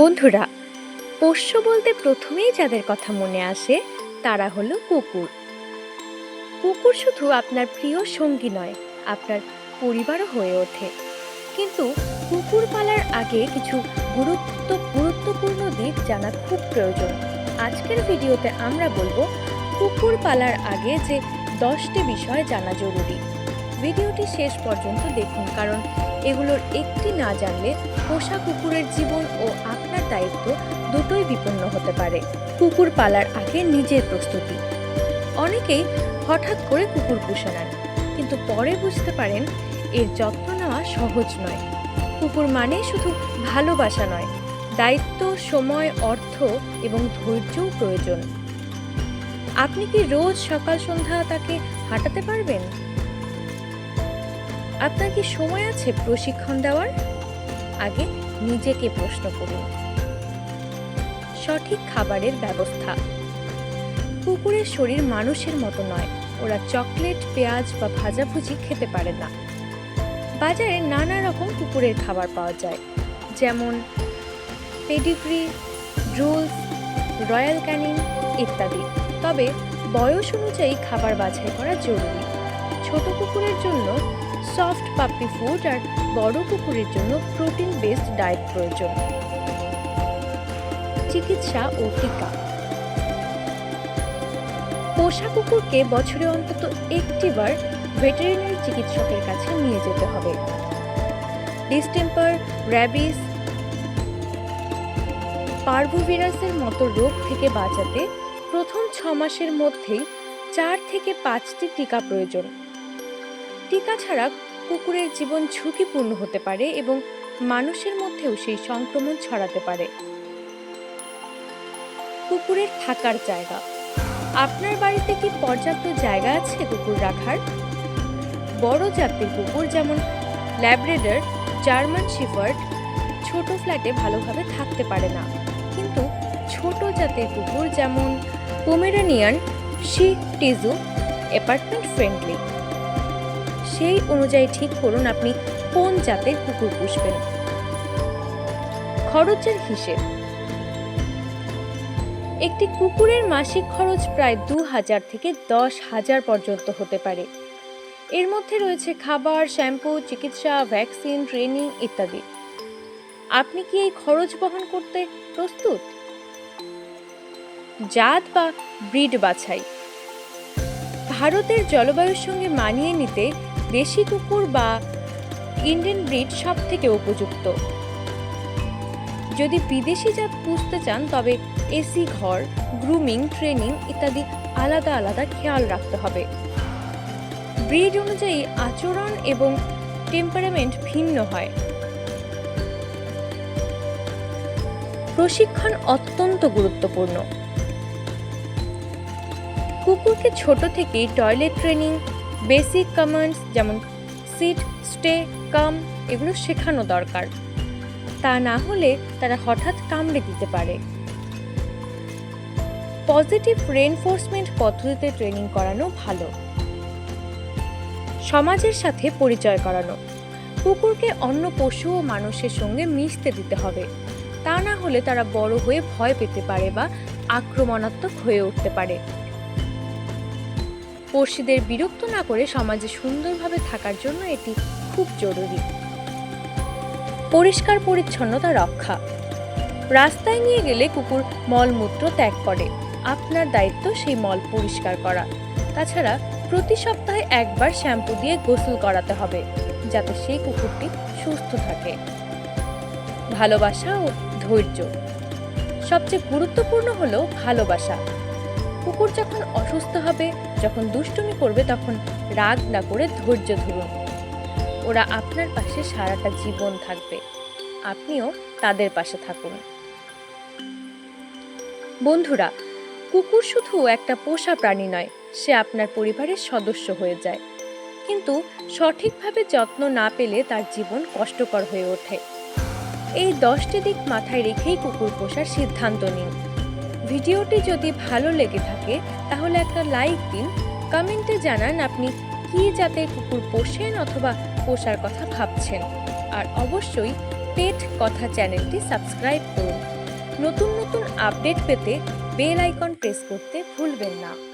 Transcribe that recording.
বন্ধুরা, পোষ্য বলতে প্রথমেই যাদের কথা মনে আসে, তারা হলো কুকুর। কুকুর শুধু আপনার প্রিয় সঙ্গী নয়, আপনার পরিবারও হয়ে ওঠে। কিন্তু কুকুর পালার আগে কিছু গুরুত্ব, গুরুত্বপূর্ণ দিক জানা খুব প্রয়োজন। আজকের ভিডিওতে আমরা বলব কুকুর পালার আগে যে দশটি বিষয় জানা জরুরি। ভিডিওটি শেষ পর্যন্ত দেখুন, কারণ এগুলোর একটি না জানলে পোষা কুকুরের জীবন ও আপনার দায়িত্ব দুটোই বিপন্ন হতে পারে। কুকুর পালার আগে নিজের প্রস্তুতি। অনেকেই হঠাৎ করে কুকুর পুষে নেন, কিন্তু পরে বুঝতে পারেন এর যত্ন নেওয়া সহজ নয়। কুকুর মানে শুধু ভালোবাসা নয়, দায়িত্ব, সময়, অর্থ এবং ধৈর্যও প্রয়োজন। আপনি কি রোজ সকাল সন্ধ্যা তাকে হাঁটাতে পারবেন? আপনার কি সময় আছে প্রশিক্ষণ দেওয়ার? আগে নিজেকে প্রশ্ন করুন। সঠিক খাবারের ব্যবস্থা। কুকুরের শরীর মানুষের মতো নয়। ওরা চকলেট, পেঁয়াজ বা ভাজাভুজি খেতে পারে না। বাজারে নানা রকম কুকুরের খাবার পাওয়া যায়। যেমন পেডিগ্রি রুলস রয়্যাল ক্যানিং ইত্যাদি। তবে বয়স অনুযায়ী খাবার বাছাই করা জরুরি। ছোট কুকুরের জন্য সফট পাপ্পি ফুড আর বড় কুকুরের জন্য প্রোটিন বেসড ডায়েট প্রয়োজন। চিকিৎসা ও টিকা। পোষা কুকুরকে বছরে অন্তত একটিবার ভেটেরিনারি চিকিৎসকের কাছে নিয়ে যেতে হবে। ডিস্টেম্পার, র্যাবিস, পার্ভোভিরাসের মতো রোগ থেকে বাঁচাতে প্রথম ছ মাসের মধ্যেই চার থেকে পাঁচটি টিকা প্রয়োজন। টিকা ছাড়া কুকুরের জীবন ঝুঁকিপূর্ণ হতে পারে এবং মানুষের মধ্যেও সেই সংক্রমণ ছড়াতে পারে। কুকুরের থাকার জায়গা। আপনার বাড়িতে কি পর্যাপ্ত জায়গা আছে কুকুর রাখার? বড় জাতের কুকুর যেমন ল্যাব্রেডার, জার্মান শিফার্ড ছোট ফ্ল্যাটে ভালোভাবে থাকতে পারে না। কিন্তু ছোট জাতের কুকুর যেমন Pomeranian shih tzu apartment friendly. সেই অনুযায়ী ঠিক করুন আপনি কোন জাতের কুকুর পুষবেন। খরচের হিসেব। একটি কুকুরের মাসিক খরচ প্রায় দু হাজার থেকে দশ হাজার পর্যন্ত হতে পারে। এর মধ্যে রয়েছে খাবার, শ্যাম্পু, চিকিৎসা, ভ্যাকসিন, ট্রেনিং ইত্যাদি। আপনি কি এই খরচ বহন করতে প্রস্তুত? জাত বা ব্রিড বাছাই। ভারতের জলবায়ুর সঙ্গে মানিয়ে নিতে দেশি কুকুর বা ইন্ডিয়ান ব্রিড সব থেকে উপযুক্ত। যদি বিদেশি জাত পুষতে চান, তবে এসি ঘর, গ্রুমিং, ট্রেনিং ইত্যাদি আলাদা আলাদা খেয়াল রাখতে হবে। ব্রিড অনুযায়ী আচরণ এবং টেম্পারামেন্ট ভিন্ন হয়। প্রশিক্ষণ অত্যন্ত গুরুত্বপূর্ণ। কুকুরকে ছোট থেকেই টয়লেট ট্রেনিং, বেসিক কমান্ডস যেমন সিট, স্টে, কাম এগুলো শেখানো দরকার। তা না হলে তারা হঠাৎ কামড়ে দিতে পারে। পজিটিভ রেনফোর্সমেন্ট পদ্ধতিতে ট্রেনিং করানো ভালো। সমাজের সাথে পরিচয় করানো। কুকুরকে অন্য পশু ও মানুষের সঙ্গে মিশতে দিতে হবে। তা না হলে তারা বড় হয়ে ভয় পেতে পারে বা আক্রমণাত্মক হয়ে উঠতে পারে। পড়শিদের বিরক্ত না করে সমাজে সুন্দরভাবে থাকার জন্য এটি খুব জরুরি। পরিষ্কার পরিচ্ছন্নতা রক্ষা। রাস্তায় নিয়ে গেলে কুকুর মলমূত্র ত্যাগ করে। আপনার দায়িত্ব সেই মল পরিষ্কার করা। তাছাড়া প্রতি সপ্তাহে একবার শ্যাম্পু দিয়ে গোসল করাতে হবে, যাতে সেই কুকুরটি সুস্থ থাকে। ভালোবাসা ও ধৈর্য। সবচেয়ে গুরুত্বপূর্ণ হলো ভালোবাসা। কুকুর যখন অসুস্থ হবে, যখন দুষ্টুমি করবে, তখন রাগ না করে ধৈর্য ধরুন। ওরা আপনার পাশে সারাটা জীবন থাকবে। আপনিও তাদের পাশে থাকুন। বন্ধুরা, কুকুর শুধু একটা পোষা প্রাণী নয়, সে আপনার পরিবারের সদস্য হয়ে যায়। কিন্তু সঠিকভাবে যত্ন না পেলে তার জীবন কষ্টকর হয়ে ওঠে। এই দশটি দিক মাথায় রেখেই কুকুর পোষার সিদ্ধান্ত নিন। ভিডিওটি যদি ভালো লেগে থাকে, তাহলে একটা লাইক দিন। কমেন্টে জানান আপনি কী জাতের কুকুর পোষেন অথবা পোষার কথা ভাবছেন। আর অবশ্যই পেট কথা চ্যানেলটি সাবস্ক্রাইব করুন। নতুন নতুন আপডেট পেতে বেল আইকন প্রেস করতে ভুলবেন না।